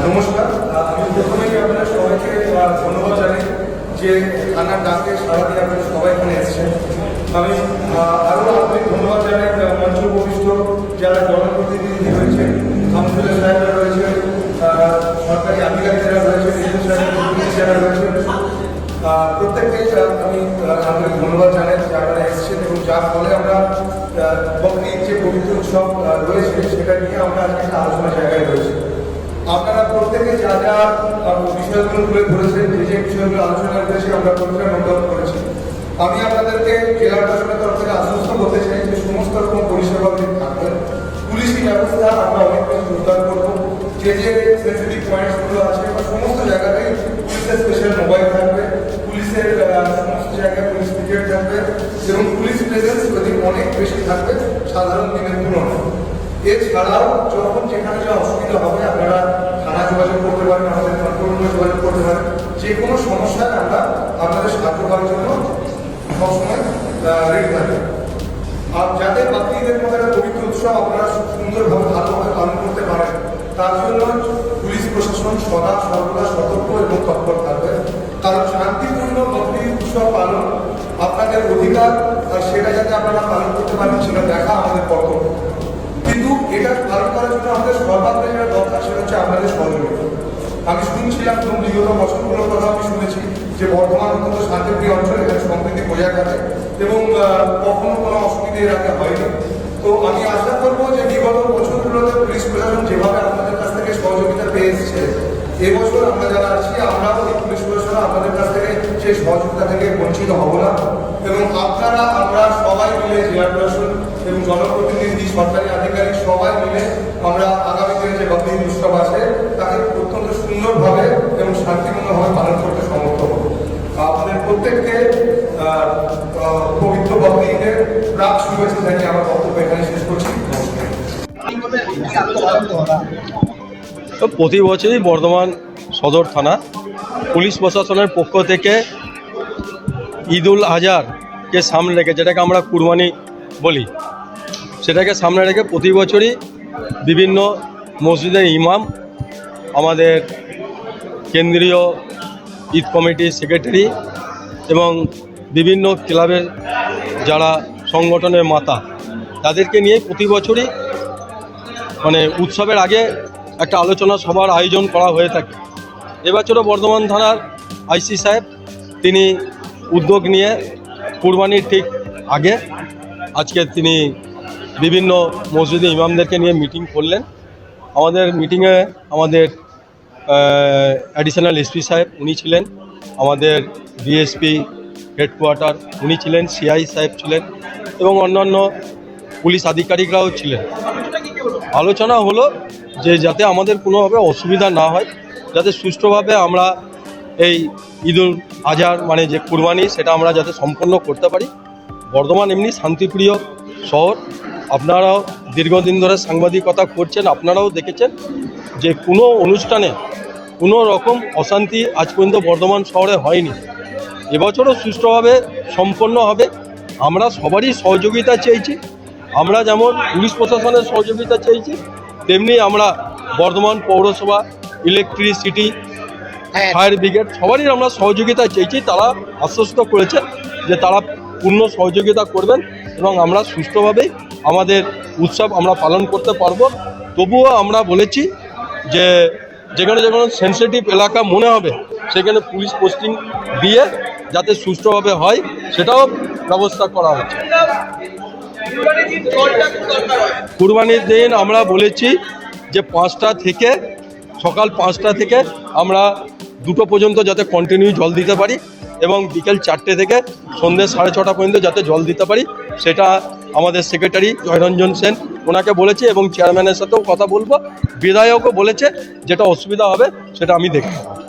নমস্কার আমি প্রথমেই আপনাদের সবাইকে ধন্যবাদ জানাই যে থানার ডাকে সারা দিয়ে আপনারা সবাই এখানে এসেছেন। আমি আরও আপনাকে ধন্যবাদ জানাই মঞ্চ উপবিষ্ট যারা জনপ্রতিনিধি রয়েছেন কাউন্সিলর সাহেবরা রয়েছেন আহ, সরকারি আধিকারিক যারা রয়েছেন এসএস সাহেব পুলিশ যারা রয়েছেন আহ, প্রত্যেককে আমি আন্তরিক ধন্যবাদ জানাই যে আপনারা এসেছেন এবং যার ফলে আমরা বকরির যে পবিত্র উৎসব রয়েছে সেটা নিয়ে আমরা আজকে আলোচনা জায়গায় রয়েছে। আপনারা প্রত্যেকে যা যা বিষয়গুলো তুলে ধরেছেন, যে যে বিষয়গুলো আলোচনা করেছি, আমরা প্রত্যেকে নোট করেছি। আমি আপনাদেরকে জেলা প্রশাসনের তরফ থেকে আশ্বস্ত করতে চাই যে সমস্ত রকম পরিষেবা থাকবে পুলিশি ব্যবস্থা আমরা অনেক বেশি জোরদার করব। যে যে সেন্সিটিভ পয়েন্টসগুলো আছে, বা সমস্ত জায়গাতেই পুলিশের স্পেশাল মোবাইল থাকবে, পুলিশের সমস্ত জায়গায় পুলিশ ব্রিগেড থাকবে, এবং পুলিশ প্রেজেন্স যদি অনেক বেশি থাকবে, সাধারণ দিনের তুলনায়। এছাড়াও যখন যেখানে যা অসুবিধা হবে, আপনারা থানা যোগাযোগ করতে পারেন, আমাদের কন্ট্রোল যোগাযোগ করতে পারেন। যে কোনো সমস্যায় আমরা আপনাদের সাহায্য করার জন্য সবসময় রেডি থাকব আর যাতে বাকিদের মধ্যে একটা পবিত্র উৎসব, আপনারা সুন্দরভাবে ভালোভাবে পালন করতে পারেন, তার জন্য পুলিশ প্রশাসন সদা সর্বদা সতর্ক এবং তৎপর থাকবে। কারণ শান্তিপূর্ণ বকরি উৎসব পালন আপনাদের অধিকার, আর সেটা যাতে আপনারা পালন করতে পারেন, সেটা দেখা আমাদের কর্তব্য। এটা পালন করার জন্য আমাদের যেটা দরকার সেটা হচ্ছে আপনাদের সহযোগিতা। আমি শুনছিলাম এবং বিগত বছরগুলোর কথা আমি শুনেছি যে বর্ধমান অত্যন্ত শান্তিপ্রিয় অঞ্চল এখানে সম্প্রীতি বজায় থাকে এবং কখনো কোনো অসুবিধা এর আগে হয়নি। তো আমি আশা করব যে বিগত বছরগুলোতে পুলিশ প্রশাসন যেভাবে আপনাদের কাছ থেকে সহযোগিতা পেয়ে এসেছে, এবছর আমরা যারা আছি, আমরাও এই পুলিশ প্রশাসন আপনাদের কাছ থেকে সেই সহযোগিতা থেকে বঞ্চিত হব না। এবং আপনারা, আমরা সবাই মিলে জেলা প্রশাসন এবং জনপ্রতিনিধি সরকারি সবাই আমরা আগামী দিনে যে বকরিদ উৎসব আছে, তাকে অত্যন্ত সুন্দরভাবে এবং শান্তিপূর্ণভাবে পালন করতে সমর্থ হব। আপনাদের প্রত্যেককে পবিত্র বকরিদের প্রাক শুভেচ্ছা জানিয়ে আমার বক্তব্য এখানে শেষ করছি। তো প্রতি বছরই বর্ধমান সদর থানা পুলিশ প্রশাসনের পক্ষ থেকে ঈদুল আজহারকে সামনে রেখে, যেটাকে আমরা কুরবানি বলি, সেটাকে সামনে রেখে প্রতি বছরই বিভিন্ন মসজিদের ইমাম, আমাদের কেন্দ্রীয় ঈদ কমিটির সেক্রেটারি এবং বিভিন্ন ক্লাবের যারা সংগঠনের মাতা, তাদেরকে নিয়ে প্রতি বছরই মানে উৎসবের আগে একটা আলোচনা সভার আয়োজন করা হয়ে থাকে। এবছরও বর্ধমান থানার আইসি সাহেব তিনি উদ্যোগ নিয়ে কুরবানির ঠিক আগে আজকে তিনি বিভিন্ন মসজিদে ইমামদেরকে নিয়ে মিটিং করলেন। আমাদের মিটিংয়ে আমাদের অ্যাডিশনাল এসপি সাহেব উনি ছিলেন। আমাদের ডিএসপি হেডকোয়ার্টার উনি ছিলেন সিআই সাহেব ছিলেন এবং অন্যান্য পুলিশ আধিকারিকরাও ছিলেন। আলোচনা হলো যে যাতে আমাদের কোনোভাবে অসুবিধা না হয়, যাতে সুষ্ঠুভাবে আমরা এই ঈদুল আজহার মানে যে কুরবানি, সেটা আমরা যাতে সম্পন্ন করতে পারি। বর্ধমান এমনি শান্তিপ্রিয় শহর। আপনারাও দীর্ঘদিন ধরে সাংবাদিকতা করছেন আপনারাও দেখেছেন যে কোনো অনুষ্ঠানে কোনো রকম অশান্তি আজ পর্যন্ত বর্ধমান শহরে হয়নি। এবছরও সুষ্ঠুভাবে সম্পন্ন হবে। আমরা সবারই সহযোগিতা চেয়েছি। আমরা যেমন পুলিশ প্রশাসনের সহযোগিতা চেয়েছি তেমনি আমরা বর্ধমান পৌরসভা ইলেকট্রিসিটি ফায়ার ব্রিগেড সবারই আমরা সহযোগিতা চেয়েছি। তারা আশ্বস্ত করেছে যে তারা পূর্ণ সহযোগিতা করবেন এবং আমরা সুষ্ঠুভাবেই আমাদের উৎসব আমরা পালন করতে পারব। তবুও আমরা বলেছি যে যেখানে যেখানে সেন্সিটিভ এলাকা মনে হবে, সেখানে পুলিশ পোস্টিং দিয়ে যাতে সুষ্ঠুভাবে হয়, সেটাও ব্যবস্থা করা হচ্ছে। কুরবানির দিন আমরা বলেছি যে পাঁচটা থেকে, সকাল পাঁচটা থেকে আমরা দুটো পর্যন্ত যাতে কন্টিনিউ জল দিতে পারি এবং বিকেল চারটে থেকে সন্ধ্যে সাড়ে ছটা পর্যন্ত যাতে জল দিতে পারি, সেটা আমাদের সেক্রেটারি জয়রঞ্জন সেন ওনাকে বলেছি এবং চেয়ারম্যানের সাথেও কথা বলব। বিধায়কও বলেছে যেটা অসুবিধা হবে সেটা আমি দেখব।